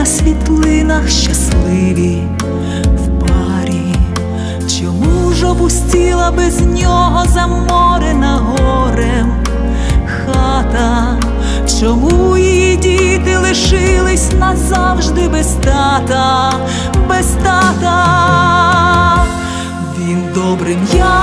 на світлинах щасливі в парі. Чому ж опустіла без нього заморена горем хата? Чому її діти лишились назавжди без тата, без тата? Він добрим янголом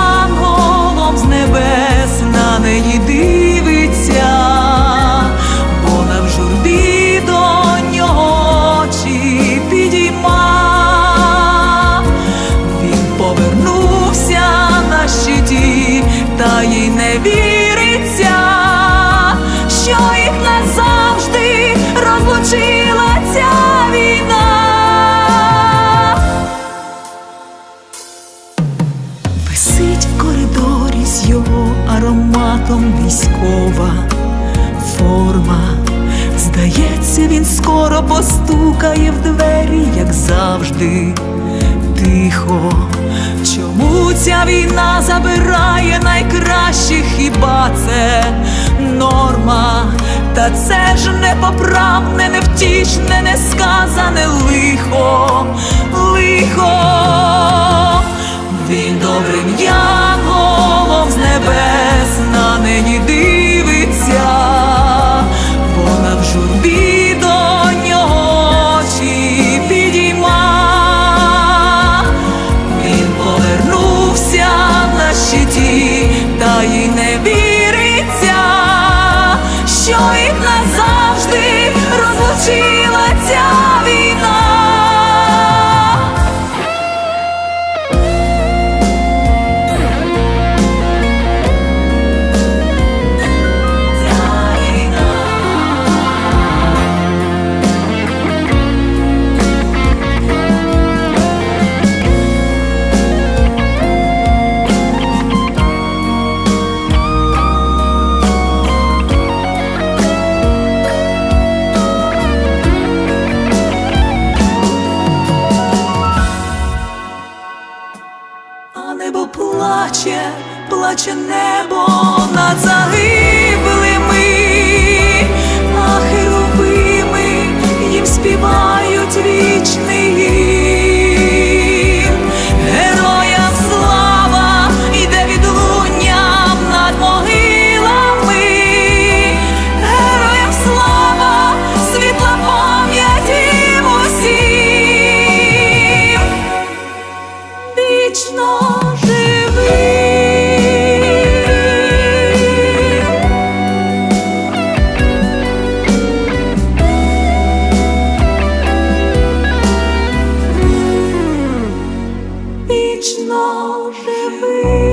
віриться, що їх назавжди розлучила ця війна. Висить в коридорі з його ароматом військова форма. Здається, він скоро постукає в двері, як завжди, тихо. Ця війна забирає найкращих, хіба це норма? Та це ж непоправне, невтішне, несказане лихо. Плаче, плаче небо над загиблим. 走是回。